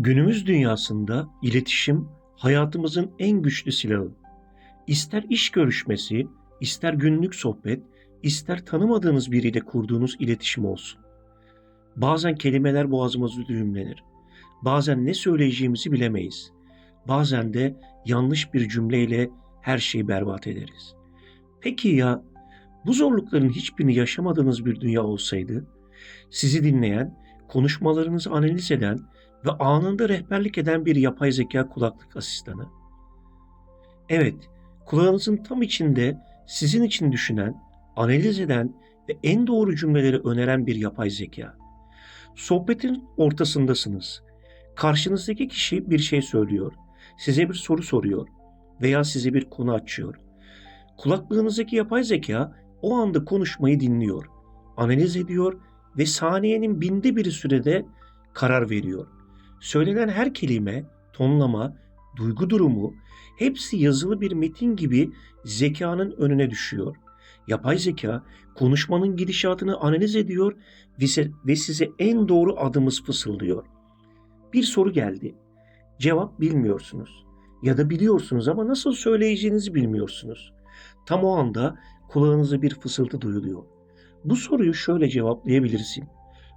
Günümüz dünyasında iletişim hayatımızın en güçlü silahı. İster iş görüşmesi, ister günlük sohbet, ister tanımadığınız biriyle kurduğunuz iletişim olsun. Bazen kelimeler boğazımızı düğümlenir. Bazen ne söyleyeceğimizi bilemeyiz. Bazen de yanlış bir cümleyle her şeyi berbat ederiz. Peki ya bu zorlukların hiçbirini yaşamadığınız bir dünya olsaydı, sizi dinleyen, konuşmalarınızı analiz eden ve anında rehberlik eden bir yapay zeka kulaklık asistanı. Evet, kulağınızın tam içinde sizin için düşünen, analiz eden ve en doğru cümleleri öneren bir yapay zeka. Sohbetin ortasındasınız. Karşınızdaki kişi bir şey söylüyor, size bir soru soruyor veya size bir konu açıyor. Kulaklığınızdaki yapay zeka o anda konuşmayı dinliyor, analiz ediyor ve saniyenin binde biri sürede karar veriyor. Söylenen her kelime, tonlama, duygu durumu hepsi yazılı bir metin gibi zekanın önüne düşüyor. Yapay zeka konuşmanın gidişatını analiz ediyor ve size, en doğru adımı fısıldıyor. Bir soru geldi. Cevap bilmiyorsunuz ya da biliyorsunuz ama nasıl söyleyeceğinizi bilmiyorsunuz. Tam o anda kulağınıza bir fısıltı duyuluyor. Bu soruyu şöyle cevaplayabilirsin.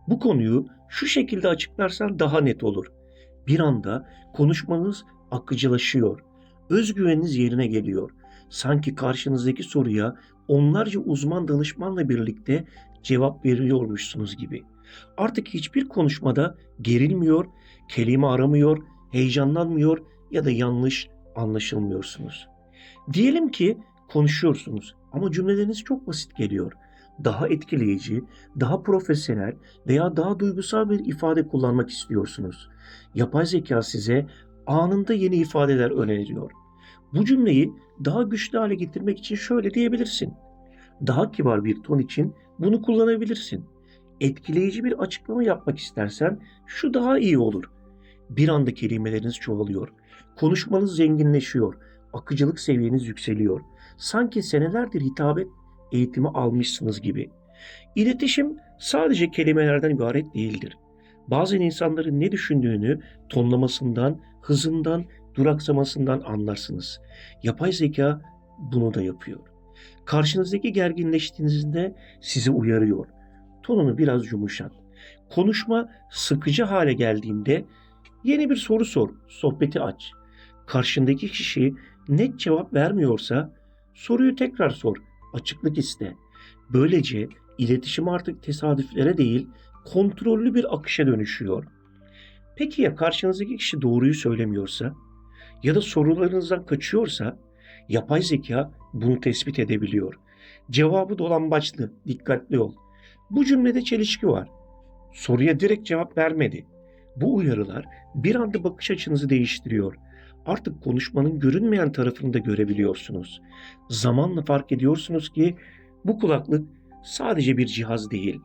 Bu konuyu şu şekilde açıklarsan daha net olur. Bir anda konuşmanız akıcılaşıyor. Özgüveniniz yerine geliyor. Sanki karşınızdaki soruya onlarca uzman danışmanla birlikte cevap veriyormuşsunuz gibi. Artık hiçbir konuşmada gerilmiyor, kelime aramıyor, heyecanlanmıyor ya da yanlış anlaşılmıyorsunuz. Diyelim ki konuşuyorsunuz ama cümleleriniz çok basit geliyor daha etkileyici, daha profesyonel veya daha duygusal bir ifade kullanmak istiyorsunuz. Yapay zeka size anında yeni ifadeler öneriyor. Bu cümleyi daha güçlü hale getirmek için şöyle diyebilirsin. Daha kibar bir ton için bunu kullanabilirsin. Etkileyici bir açıklama yapmak istersen şu daha iyi olur. Bir anda kelimeleriniz çoğalıyor. Konuşmanız zenginleşiyor. Akıcılık seviyeniz yükseliyor. Sanki senelerdir hitabet eğitimi almışsınız gibi. İletişim sadece kelimelerden ibaret değildir. Bazen insanların ne düşündüğünü tonlamasından, hızından, duraksamasından anlarsınız. Yapay zeka bunu da yapıyor. Karşınızdaki gerginleştiğinizde sizi uyarıyor. Tonunu biraz yumuşat. Konuşma sıkıcı hale geldiğinde yeni bir soru sor, sohbeti aç. Karşındaki kişi net cevap vermiyorsa soruyu tekrar sor açıklık iste. Böylece iletişim artık tesadüflere değil, kontrollü bir akışa dönüşüyor. Peki ya karşınızdaki kişi doğruyu söylemiyorsa ya da sorularınızdan kaçıyorsa yapay zeka bunu tespit edebiliyor. Cevabı dolambaçlı, dikkatli ol. Bu cümlede çelişki var. Soruya direkt cevap vermedi. Bu uyarılar bir anda bakış açınızı değiştiriyor artık konuşmanın görünmeyen tarafını da görebiliyorsunuz. Zamanla fark ediyorsunuz ki bu kulaklık sadece bir cihaz değil.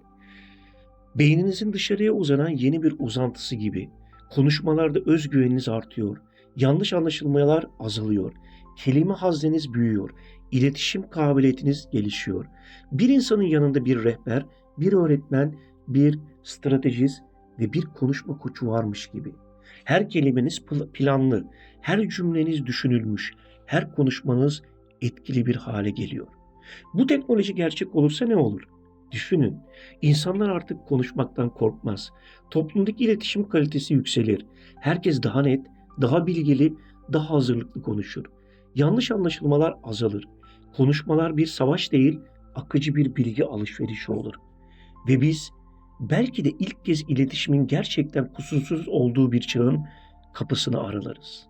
Beyninizin dışarıya uzanan yeni bir uzantısı gibi. Konuşmalarda özgüveniniz artıyor. Yanlış anlaşılmalar azalıyor. Kelime hazneniz büyüyor. İletişim kabiliyetiniz gelişiyor. Bir insanın yanında bir rehber, bir öğretmen, bir stratejist ve bir konuşma koçu varmış gibi. Her kelimeniz planlı, her cümleniz düşünülmüş, her konuşmanız etkili bir hale geliyor. Bu teknoloji gerçek olursa ne olur? Düşünün. İnsanlar artık konuşmaktan korkmaz. Toplumdaki iletişim kalitesi yükselir. Herkes daha net, daha bilgili, daha hazırlıklı konuşur. Yanlış anlaşılmalar azalır. Konuşmalar bir savaş değil, akıcı bir bilgi alışverişi olur. Ve biz belki de ilk kez iletişimin gerçekten kusursuz olduğu bir çağın kapısını aralarız.